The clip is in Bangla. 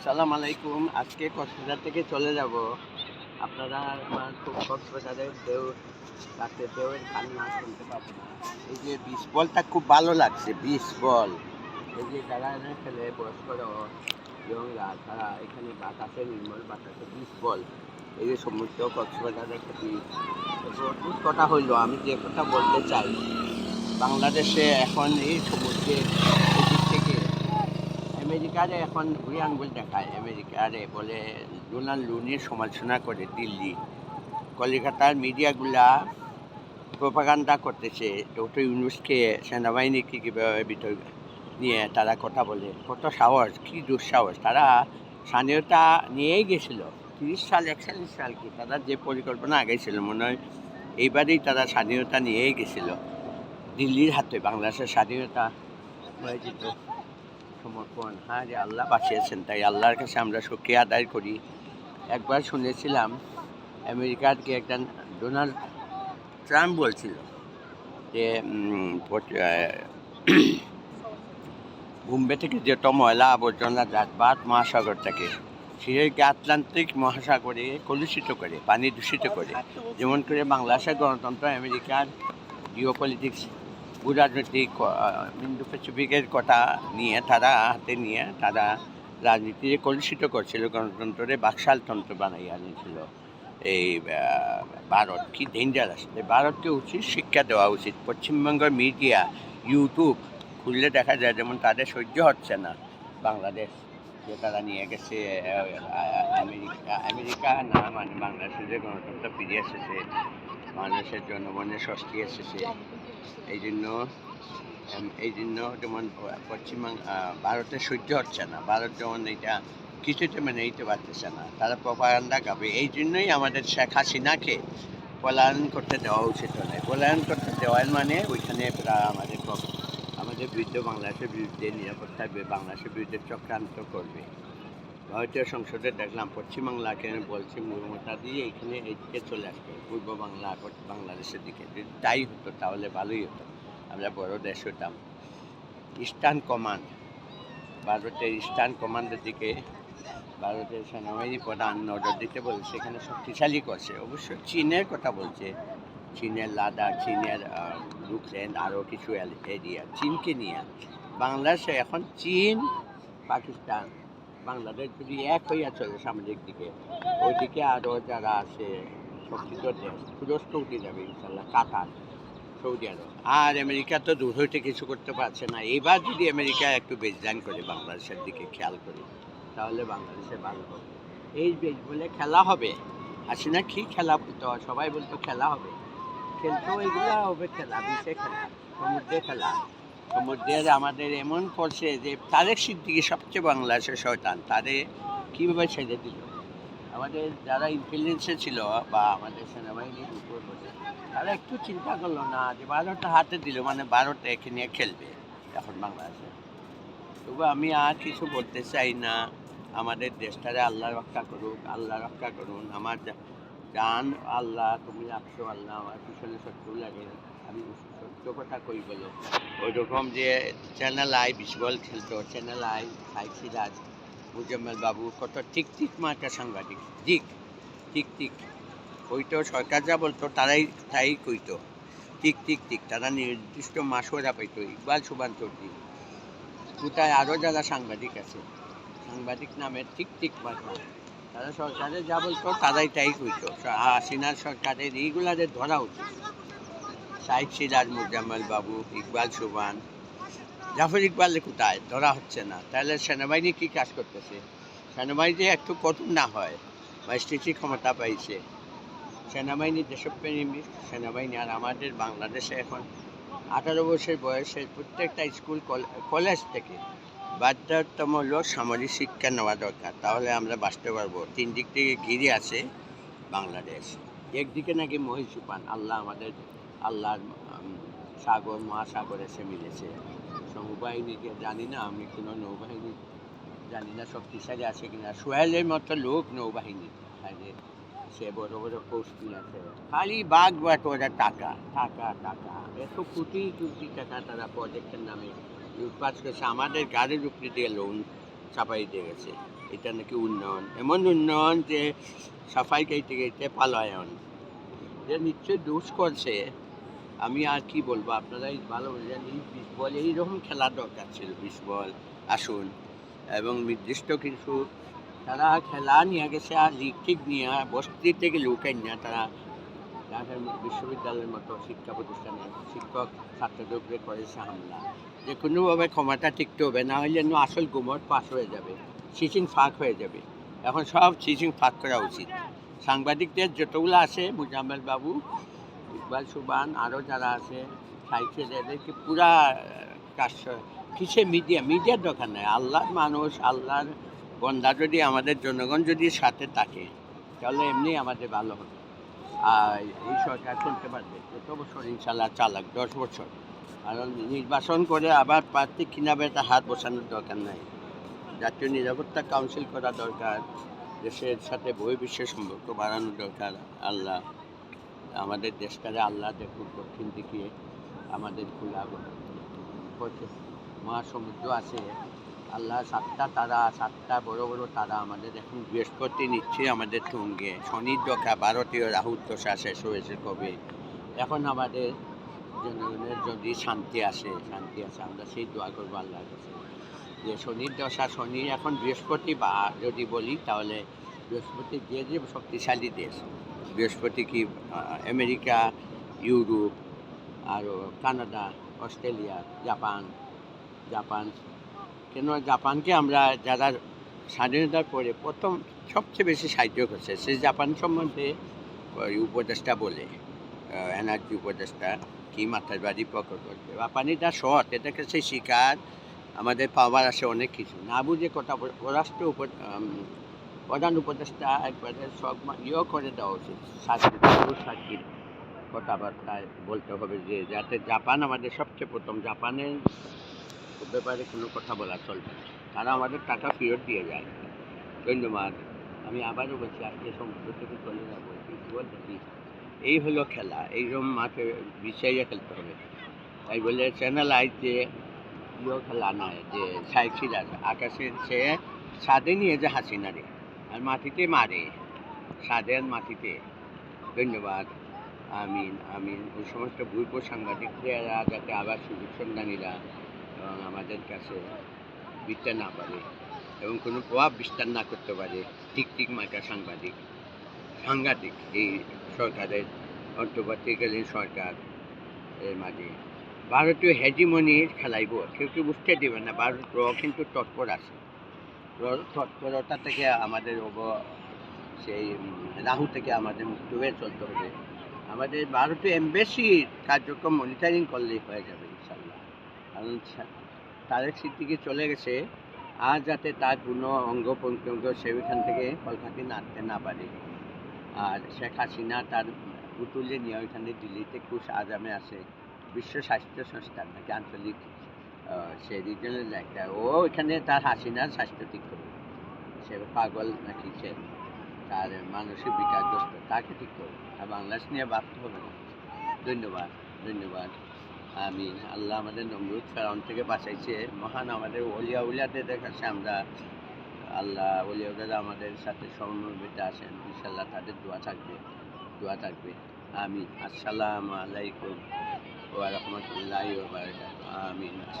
আসসালামু আলাইকুম। আজকে কক্সবাজার থেকে চলে যাব। আপনারা আমার খুব কক্সবাজারের ঢেউ, রাতে ঢেউয়ের কান্না শুনতে পাবো না। এই যে বিষ বলটা খুব ভালো লাগছে বিষ বল এই যে যারা এনে খেলে বয়স্করা ইয়ংরা তারা এখানে বাতাসে, নির্মল বাতাসে বিষ বল এই যে সমুদ্র কক্সবাজারের একটা অদ্ভুত কথা হইল, আমি যে কথা বলতে চাই, বাংলাদেশে এখন এই থেকে আমেরিকারে এখন ঘুরে আঙ্গুল দেখায়। আমেরিকারে বলে ডোনাল্ড লুনির সমালোচনা করে দিল্লি। কলিকাতার মিডিয়াগুলা প্রোপাগান্ডা করতেছে ডক্টর ইউনুসকে সেনাবাহিনীকে কীভাবে ভিতর নিয়ে তারা কথা বলে। কত সাহস, কী দুঃসাহস। তারা স্থানীয়তা নিয়েই গেছিল। তিরিশ সাল, একচল্লিশ সাল কি তারা যে পরিকল্পনা আগে ছিল মনে হয় এইবারেই তারা স্বাধীনতা নিয়েই গেছিল। দিল্লির হাতে বাংলাদেশের স্বাধীনতা। হয়ে যেত সমর্পণ। হ্যাঁ যে আল্লাহ বাঁচিয়েছেন, তাই আল্লাহর কাছে আমরা সুখী আদায় করি। একবার শুনেছিলাম, আমেরিকার কি একজন ডোনাল্ড ট্রাম্প বলছিল যে বোম্বে থেকে যত ময়লা আবর্জনা জাতবাদ মহাসাগর থেকে সেটাকে আটলান্টিক মহাসাগরে কলুষিত করে, পানি দূষিত করে, যেমন করে বাংলাদেশের গণতন্ত্র, আমেরিকার জিও পলিটিক্স ভূরাজনৈতিক ইন্দো প্যাসিফিকের কথা নিয়ে, তারা হাতে নিয়ে, তারা রাজনীতি কলুষিত করছিল গণতন্ত্রে বাকশালতন্ত্র বানাইয়া আনিছিল। এই ভারত কি ডেঞ্জারাস ভারতকে উচিত শিক্ষা দেওয়া উচিত। পশ্চিমবঙ্গের মিডিয়া ইউটিউব খুললে দেখা যায় যেমন তাদের সহ্য হচ্ছে না। বাংলাদেশ যে তারা নিয়ে গেছে আমেরিকা আমেরিকা না মানে বাংলাদেশের যে গণতন্ত্র ফিরে এসেছে, মানুষের জনগণের স্বস্তি এসেছে। এই জন্য এই জন্য যেমন পশ্চিমবঙ্গ আহ, ভারতের সহ্য হচ্ছে না। ভারত যেমন এটা কিছুতে মেনে নিতে পারতেছে না। তারা প্রপাগান্ডা গাবে এই জন্যই আমাদের শেখ হাসিনাকে পলায়ন করতে দেওয়া উচিত নয় পলায়ন করতে দেওয়ার মানে ওইখানে প্রায় আমাদের আমাদের বিরুদ্ধে বাংলাদেশের বিরুদ্ধে নিরাপত্তা বি- বাংলাদেশের বিরুদ্ধে চক্রান্ত করবে। ভারতীয় সংসদে দেখলাম পশ্চিমবাংলাকে বলছে মমতা দিয়ে এখানে এইদিকে চলে আসবে পূর্ব বাংলা বাংলাদেশের দিকে। যদি তাই হতো, তাহলে ভালোই হতো। আমরা বড় দেশ হতাম। ইস্টার্ন কমান্ড, ভারতের ইস্টার্ন কমান্ডের দিকে ভারতের সেনাবাহিনী প্রধান নজর দিতে বলে সেখানে শক্তিশালী করছে। অবশ্য চীনের কথা বলছে। চীনের লাদাখ, চীনের ইউক্রেন আরও কিছু এরিয়া, চীনকে নিয়ে। বাংলাদেশে এখন চীন, পাকিস্তান বাংলাদেশ যদি এক হইয়া চলে সামনের দিকে, ওইদিকে আরও যারা আছে শক্তিত দেশ তুরস্ক উঠে যাবে ইনশাল্লাহ, কাতার, সৌদি আরব। আর আমেরিকা তো দূর হইতে কিছু করতে পারছে না। এবার যদি আমেরিকা একটু বেজদান করে বাংলাদেশের দিকে খেয়াল করে, তাহলে বাংলাদেশে ভালো হবে। এই বেশ বলে খেলা হবে। আসি না কি খেলা বলতো সবাই বলতো খেলা হবে। খেলতো এগুলো হবে খেলা বিশে খেলা, সমুদ্রে খেলা। সমুদ্রের আমাদের এমন করছে যে তারেক সিদ্দিকি সবচেয়ে বাংলাদেশের শয়তান। তাদের কীভাবে ছেড়ে দিল? আমাদের যারা ইনফ্লুয়েন্সে ছিল বা আমাদের সেনাবাহিনীর উপর বসে, তারা একটু চিন্তা করল না যে ভারতটা হাতে দিল মানে ভারত একে নিয়ে খেলবে। এখন বাংলাদেশে তবু আমি আর কিছু বলতে চাই না। আমাদের দেশটারে আল্লাহ রক্ষা করুক, আল্লাহ রক্ষা করুন। আমার জান আল্লাহ, তুমি রাখছো আল্লাহ, আমার পিছনে শত্রু লাগে। কথা কই বলে? ওই রকম যে চ্যানেল আই বিশবল খেলতো চ্যানেল আই সাই সিরাজ মুজাম্মেল বাবু কত ঠিক ঠিক মার্কা সাংবাদিক। ঠিক ঠিক ঠিক ওইতো সরকার যা বলতো, তারাই, তাই কইতো। ঠিক ঠিক ঠিক তারা নির্দিষ্ট মাসোরা পাইতো, ইকবাল সুবান চৌধুরী কোথায় আরও যারা সাংবাদিক আছে, সাংবাদিক নামে ঠিক ঠিক মার্কা তারা সরকারে যা বলতো, তারাই তাই কইতো। হাসিনার সরকারের এইগুলাদের ধরা উচিত। সাইদ সিরাজ, মুজাম্মেল বাবু, ইকবাল সুবান জাফর ইকবাল কোথায় ধরা হচ্ছে না। তাহলে সেনাবাহিনী কী কাজ করতেছে? সেনাবাহিনী একটু কঠোর না হয়, বা স্থিতি ক্ষমতা পাইছে। সেনাবাহিনী দেশপ্রেমী, সেনাবাহিনী আর আমাদের বাংলাদেশে এখন আঠারো বছর বয়সের প্রত্যেকটা স্কুল, কল- কলেজ থেকে বাধ্যতামূলক সামরিক শিক্ষা নেওয়া দরকার। তাহলে আমরা বাঁচতে পারব। তিন দিক থেকে ঘিরে আছে বাংলাদেশ। একদিকে নাকি মহিষ মহিষুপান আল্লাহ আমাদের আল্লাহর সাগর, মহাসাগর এসে মিলেছে। নৌবাহিনীকে জানি না, আমি কোনো নৌবাহিনী জানি না শক্তিশালী আছে কিনা। সোহেলের মতো লোক নৌবাহিনী। সে বড় বড় পোস্ট আছে খালি বাঘ বাট ওরা টাকা টাকা টাকা। এত কোটি কোটি টাকা তারা প্রজেক্টের নামে লুটপাট করেছে। আমাদের গাড়ির উপরে দিয়ে লোন চাপাই দিয়ে গেছে। এটা নাকি উন্নয়ন। এমন উন্নয়ন যে সাফাই গাইতে গাইতে পালায়ন। যে নিশ্চয়ই দোষ করছে। আমি আর কি বলব, আপনারাই ভালো বোঝেন, এই বিশ বল এইরকম খেলা দরকার ছিল বিশ বল আসুন। এবং নির্দিষ্ট কিছু, তারা খেলা নিয়ে গেছে আর লিগ ঠিক নিয়ে বস্তি থেকে লুকাই নিয়ে তারা ঢাকার বিশ্ববিদ্যালয়ের মতো শিক্ষা প্রতিষ্ঠানে শিক্ষক ছাত্রদের উপরে করেছে হামলা। যে কোনোভাবে ক্ষমতা টিকতে হবে, না হলে আসল গুমট পাস হয়ে যাবে সিচিং ফাঁক হয়ে যাবে। এখন সব সিচিং ফাঁক করা উচিত। সাংবাদিকদের যতগুলো আছে, মুজাম্মেল বাবু ইকবাল সুবান আরও যারা আছে, সাইকেল এদেরকে পুরা কাজ কিসে মিডিয়া? মিডিয়ার দরকার নেই। আল্লাহর মানুষ, আল্লাহর বন্দা যদি আমাদের জনগণ যদি সাথে থাকে, তাহলে এমনি আমাদের ভালো হবে। আর এই সরকার চলতে পারবে। কত বছর ইনশাল্লাহ চালাক, দশ বছর। কারণ নির্বাচন করে আবার প্রার্থী কিনাবে তা হাত বসানোর দরকার নাই। জাতীয় নিরাপত্তা কাউন্সিল করা দরকার, দেশের সাথে বহির্বিশ্বের সম্পর্ক বাড়ানো দরকার, আল্লাহ। আমাদের দেশটারে আল্লাহ দেখুন দক্ষিণ দিকে আমাদের খোলা মহাসমুদ্র আছে, আল্লাহ সাতটা তারা, সাতটা বড় বড় তারা আমাদের এখন বৃহস্পতি নিচ্ছে আমাদের তুঙ্গে শনির দশা, ভারতীয় রাহুর দশা শেষ হয়েছে কবে? এখন আমাদের জনগণের যদি শান্তি আসে শান্তি আসে, আমরা সেই দোয়া করব আল্লাহর কাছে। যে শনির দশা শনি এখন বৃহস্পতি বা যদি বলি, তাহলে বৃহস্পতি যে যে শক্তিশালী দেশ বৃহস্পতি কি আমেরিকা, ইউরোপ আরও কানাডা, অস্ট্রেলিয়া, জাপান জাপান। কেন জাপানকে আমরা যারা স্বাধীনতার পরে প্রথম সবচেয়ে বেশি সাহায্য করছে, সে জাপান সম্বন্ধে উপদেষ্টা বলে এনার্জি উপদেষ্টা, কি মাথার বাড়ি প্রকট করবে বা পানিটা শর্ট এটা কাছে শিকার আমাদের পাওয়ার আছে অনেক কিছু। না বুঝে কথা পররাষ্ট্র উপ প্রধান উপদেষ্টা একবারে সব ইয়েও করে দেওয়া উচিত। সাক্ষীর কথাবার্তায় বলতে হবে যে, যাতে জাপান আমাদের সবচেয়ে প্রথম। জাপানের ব্যাপারে কোনো কথা বলা চলবে তারা আমাদের টাকা ফেরত দিয়ে যায়। ধন্যবাদ। আমি আবারও বলছি, আজকে সমুদ্র থেকে চলে যাব। দেখি এই হলো খেলা। এইরকম মাঠে বিছাইয়া খেলতে হবে। তাই বলে চ্যানেল আইজ যে ইয়ে খেলা নয়, যে সাইকেল আছে আকাশে সে ছাদে নিয়ে যে হাসিনারে। আর মাটিতে মারে। আর মাটিতে। ধন্যবাদ। আমিন আমিন। ওই সমস্ত ভূপ সাংবাদিকরা যাতে আবার সুযোগ সন্ধানীরা এবং আমাদের কাছে বিদ্যা না পারে এবং কোনো প্রভাব বিস্তার না করতে পারে, ঠিক ঠিক মার্কা সাংবাদিক, সাংঘাতিক এই সরকারের অন্তর্বর্তীকালীন সরকার এর মাঝে। ভারতীয় হেজিমনির খেলাইব কেউ কেউ বুঝতে দেবে না? ভারত কিন্তু তৎপর আছে। তৎপরতা থেকে আমাদের অব সেই রাহু থেকে আমাদের মুক্ত হয়ে চলতে হবে। আমাদের ভারতীয় এমবেসির কার্যক্রম মনিটারিং করলেই হয়ে যাবে ইনশাল্লাহ কারণ তারেক সিদ্দিকি চলে গেছে আর যাতে তার কোনো অঙ্গ প্রত্যঙ্গ সেখান থেকে কলকাতায় নাড়তে না পারে। আর শেখ হাসিনা তার পুতুলে নিয়ে ওইখানে দিল্লিতে কুশ আজামে আছে। বিশ্ব স্বাস্থ্য সংস্থা নাকি আঞ্চলিক আহ, সে রিজনাল একটা ও ওইখানে তার হাসিনার স্বাস্থ্য ঠিক করবে সে পাগল নাকি সে? তার মানসিক বিকারগ্রস্ত তাকে ঠিক করবে আর বাংলাদেশ নিয়ে ভাবতে হবে না। ধন্যবাদ ধন্যবাদ। আমি আল্লাহ আমাদের নমরুদ ফেরাউন থেকে বাঁচাইছে। মহান আমাদের ওলিয়া উলিয়াদের কাছে আমরা। আল্লাহ ওলিয়াদের আমাদের সাথে সমন্বিত আছেন। ইনশাল্লাহ তাদের দোয়া থাকবে দোয়া থাকবে। আমিন। আসসালামু আলাইকুম ওয়া রাহমাতুল্লাহি ওয়া বারাকাতুহু। আমিন।